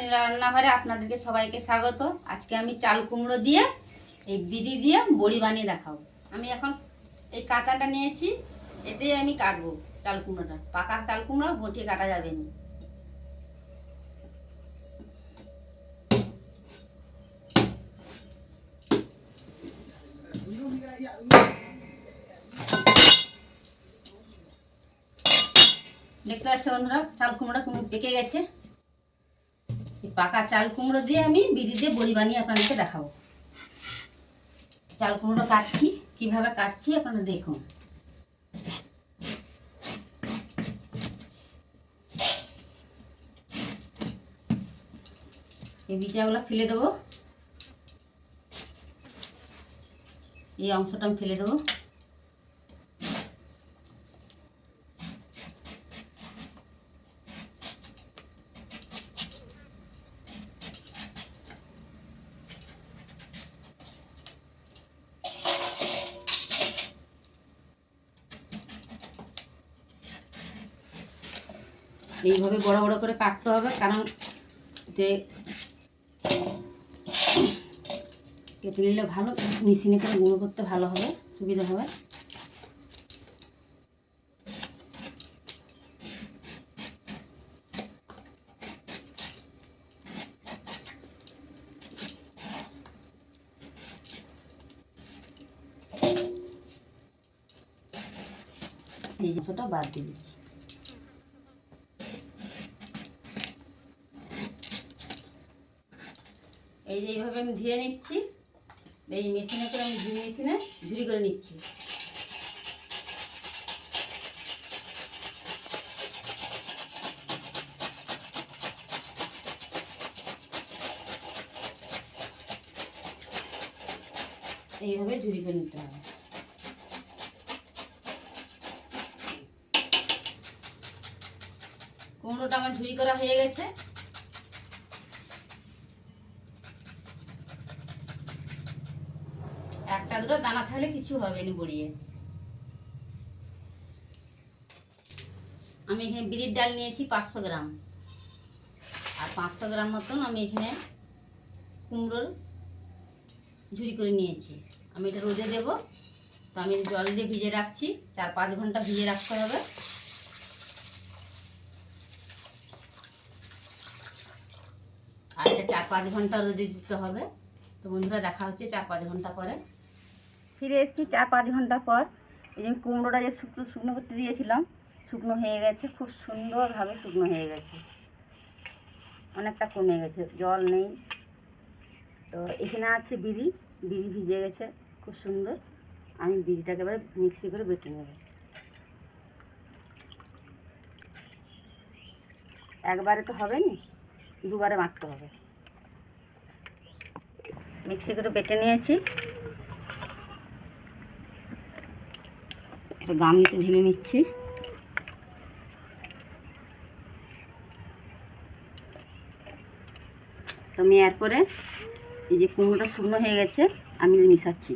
নীলা রান্নাঘরে আপনাদেরকে সবাইকে স্বাগত। আজকে আমি চাল কুমড়ো দিয়ে, এই বিড়ি দিয়ে বড়ি বানিয়ে দেখাবো। আমি এখন এই কাঁটাটা নিয়েছি, এতে আমি কাটবো চাল কুমড়োটা। পাকা চাল কুমড়ো, বটিয়ে কাটা যাবে না। দেখতে পাচ্ছি বন্ধুরা, চাল কুমড়োটা কুমড়ো পেকে গেছে। পাকা চাল কুমড়ো দিয়ে আমি বিড়ি দিয়ে বড়ি বানিয়ে আপনাদেরকে দেখাবো। চাল কুমড়ো কাটছি, কীভাবে কাটছি আপনারা দেখুন। এই বীজাগুলো ফেলে দেবো। এই অংশটা আমি ফেলে দেবো। এইভাবে বড় বড় করে কাটতে হবে, কারণ যে কেটে নিলে ভালো, মেশিনে করে গুঁড়ো করতে ভালো হবে, সুবিধা হবে। এই জিনিসটা বাদ দিয়ে দিচ্ছি। এই যে এইভাবে আমি ধুয়ে নিচ্ছি। এই মেশিনে করে আমি ধুয়ে মেশিনে ঝুড়ি করে নিচ্ছি। এইভাবে ঝুড়ি করে নিতে হবে। কুমড়োটা আমার ঝুড়ি করা হয়ে গেছে একটা দুটো দানা থাকলে কিছু হবে না বড়িয়ে। আমি এখানে বিড়ির ডাল নিয়েছি পাঁচশো গ্রাম। আর পাঁচশো গ্রাম মতন আমি এখানে কুমড়োর ঝুরি করে নিয়েছি। আমি এটা রোদে দেব। তো আমি জল দিয়ে ভিজে রাখছি। চার পাঁচ ঘণ্টা ভিজে রাখতে হবে। আর চার পাঁচ ঘণ্টা রোদে দিতে হবে। তো বন্ধুরা দেখা হচ্ছে চার পাঁচ ঘণ্টা পরে। ফিরে এসেছি চার পাঁচ ঘণ্টা পর। এই যে কুমড়োটা যে শুকনো শুকনো করতে দিয়েছিলাম, শুকনো হয়ে গেছে, খুব সুন্দরভাবে শুকনো হয়ে গেছে। অনেকটা কমে গেছে, জল নেই। তো এখানে আছে বিড়ি বিড়ি ভিজে গেছে, খুব সুন্দর। আমি বিড়িটাকে এবারে মিক্সি করে বেটে নেব। একবারে তো হবে না দুবারে মাখতে হবে। মিক্সি করে বেটে নিয়েছি। একটা গামলিতে ঢেলে নিচ্ছি। তো আমি এরপরে এই যে কুমড়োটা শুকনো হয়ে গেছে, আমি মিশাচ্ছি।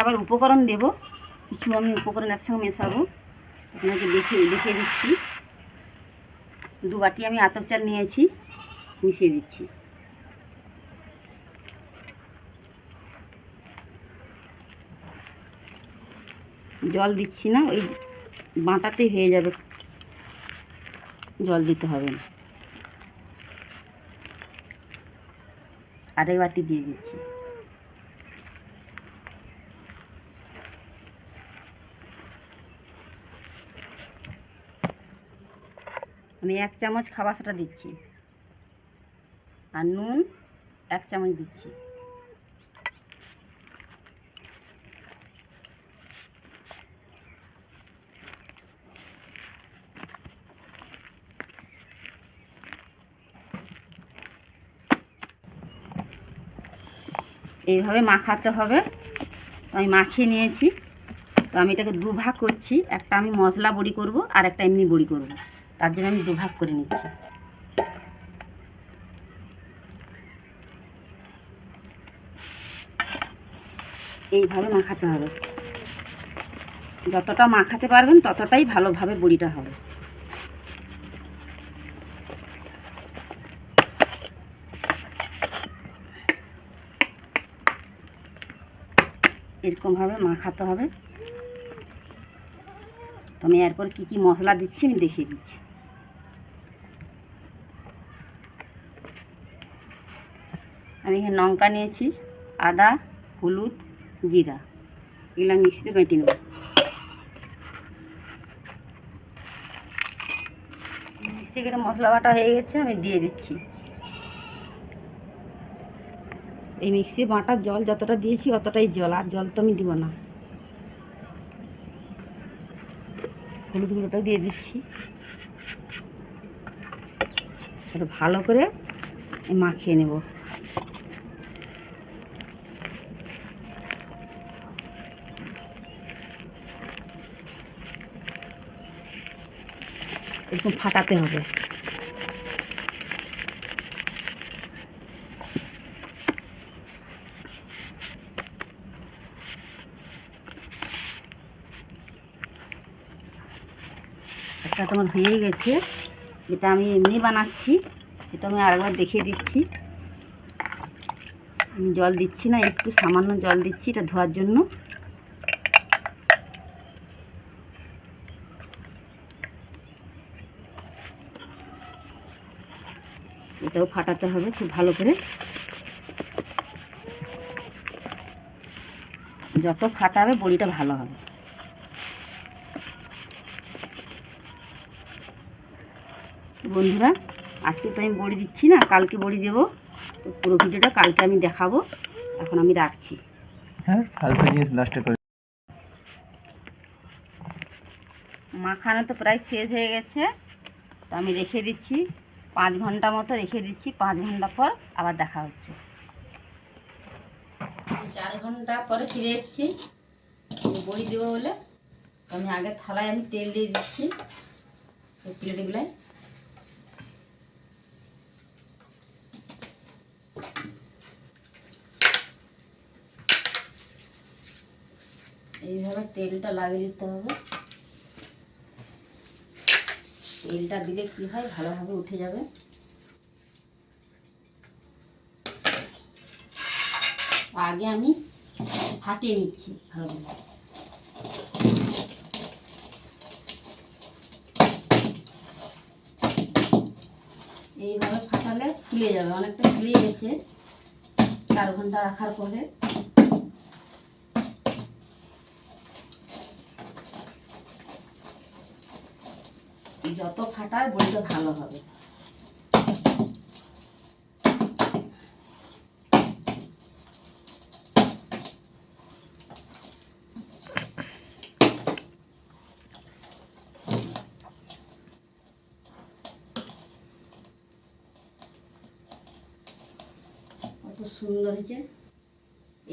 আবার উপকরণ দেব। কিছু আমি উপকরণ একসঙ্গে মেশাবো। আপনাকে দেখে, দেখিয়ে দিচ্ছি। দু বাটি আমি আতপ চাল নিয়েছি, মিশিয়ে দিচ্ছি। জল দিচ্ছি না, ওই বাঁটাতেই হয়ে যাবে, জল দিতে হবে না। আরেক বাটি দিয়ে দিচ্ছি। আমি এক চামচ খাবার সোটা দিচ্ছি। আর নুন এক চামচ দিচ্ছি। এইভাবে মাখাতে হবে। তো আমি মাখিয়ে নিয়েছি। তো আমি এটাকে দু ভাগ করছি। একটা আমি মশলা বড়ি করব আর একটা এমনি বড়ি করব। তার জন্য আমি দুভাগ করে নিচ্ছি। এইভাবে মাখাতে হবে। যতটা মাখাতে পারবেন ততটাই ভালোভাবে বড়িটা হবে। এরকমভাবে মাখাতে হবে। তো আমি এরপর কী কী মশলা দিচ্ছি আমি দেখিয়ে দিচ্ছি। আমি এখানে লঙ্কা নিয়েছি, আদা, হলুদ, জিরা। এগুলো মিক্সিতে বেটে নেব। মিক্সি কেটে মশলা বাটা হয়ে গেছে, আমি দিয়ে দিচ্ছি। এই মিক্সি বাটার জল যতটা দিয়েছি অতটাই জল, আর জল তো আমি দিব না। হলুদ গুঁড়োটাও দিয়ে দিচ্ছি। ভালো করে মাখিয়ে নেব। এরকম ফাটাতে হবে। একটা তোমার হয়ে গেছে। যেটা আমি এমনি বানাচ্ছি, সেটা আমি আরেকবার দেখিয়ে দিচ্ছি। আমি জল দিচ্ছি না, একটু সামান্য জল দিচ্ছি এটা ধোয়ার জন্য। এটাও ফাটাতে হবে খুব ভালো করে। যত ফাটাবে বড়িটা ভালো হবে। বন্ধুরা আজকে তো আমি বড়ি দিচ্ছি না কালকে বড়ি দেবো। তো পুরো ভিডিওটা কালকে আমি দেখাবো। এখন আমি রাখছি। হ্যাঁ ফালতু জিনিস নষ্ট করে মাখানো তো প্রায় শেষ হয়ে গেছে। তো আমি রেখে দিচ্ছি। পাঁচ ঘণ্টা মতো রেখে দিচ্ছি, পাঁচ ঘণ্টা পর আবার দেখা হচ্ছে। চার ঘণ্টা পরে ফিরে এসেছি। বড়ি দেবো বলে আমি আগে থালায় আমি তেল দিয়ে দিচ্ছি প্লেটগুলোয়। এইভাবে তেলটা লাগিয়ে দিতে হবে। তেলটা দিলে কি হয়? ভালোভাবে উঠে যাবে। আগে আমি ফাটিয়ে নিচ্ছি ভালোভাবে। এইভাবে ফাটালে ফুলে যাবে। অনেকটা ফুলে গেছে। চার ঘণ্টা রাখার পরে যত ফাটায় বড়িটা ভালো হবে। কত সুন্দর হয়েছে।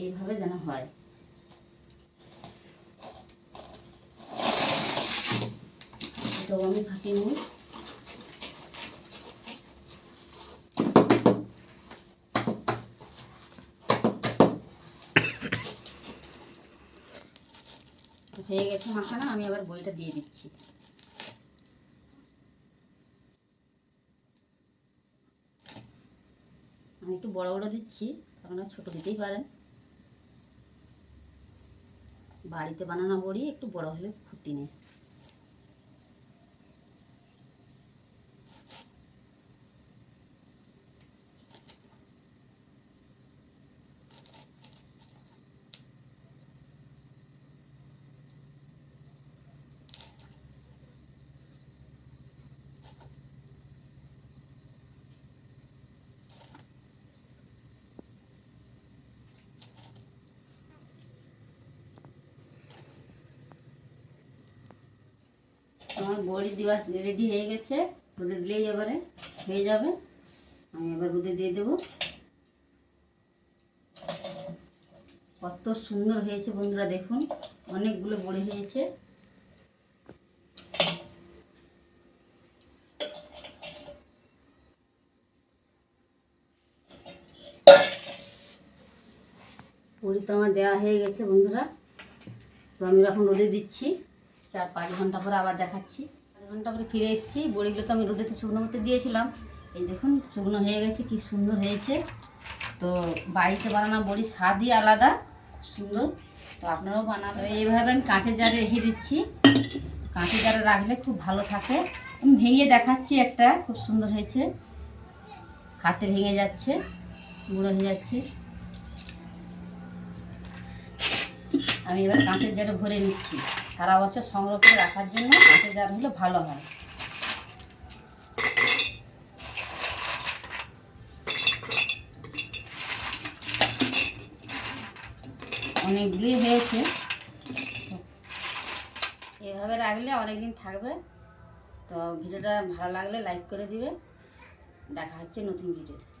এইভাবে যেন হয়। আমি ফাটিয়ে নেব। হয়ে গেছে মাখানা, আমি আবার বইটা দিয়ে দিচ্ছি। আমি একটু বড় বড় দিচ্ছি, আপনারা ছোট দিতেই পারেন। বাড়িতে বানানো বড়ি একটু বড় হলে ক্ষতি নেই। আমার বড়ি দেওয়া রেডি হয়ে গেছে। রোদে দিলেই এবারে হয়ে যাবে। আমি এবার রোদে দিয়ে দেবো। কত সুন্দর হয়েছে বন্ধুরা, দেখুন। অনেকগুলো বড়ি হয়েছে। বড়ি তো আমার দেওয়া হয়ে গেছে বন্ধুরা। তো আমি এখন রোদে দিচ্ছি। চার পাঁচ ঘণ্টা পরে আবার দেখাচ্ছি। পাঁচ ঘণ্টা পরে ফিরে এসেছি। বড়িগুলো তো আমি রোদেতে শুকনো করতে দিয়েছিলাম। এই দেখুন, শুকনো হয়ে গেছে, কি সুন্দর হয়েছে। তো বাড়িতে বানানো বড়ির স্বাদই আলাদা, সুন্দর। তো আপনারাও বানাবে এইভাবে আমি কাঁচের জারে রেখে দিচ্ছি। কাঁচের জারে রাখলে খুব ভালো থাকে। আমি ভেঙে দেখাচ্ছি একটা, খুব সুন্দর হয়েছে। হাতে ভেঙে যাচ্ছে, গুঁড়ো হয়ে যাচ্ছে। আমি এবার কাঁচের জারে ভরে নিচ্ছি। সারা বছর সংগ্রহ করে রাখার জন্য কাঁচের জার হলে ভালো হয়। অনেকগুলোই হয়েছে। এভাবে রাখলে অনেকদিন থাকবে। তো ভিডিওটা ভালো লাগলে লাইক করে দিবে। দেখা হচ্ছে নতুন ভিডিওতে।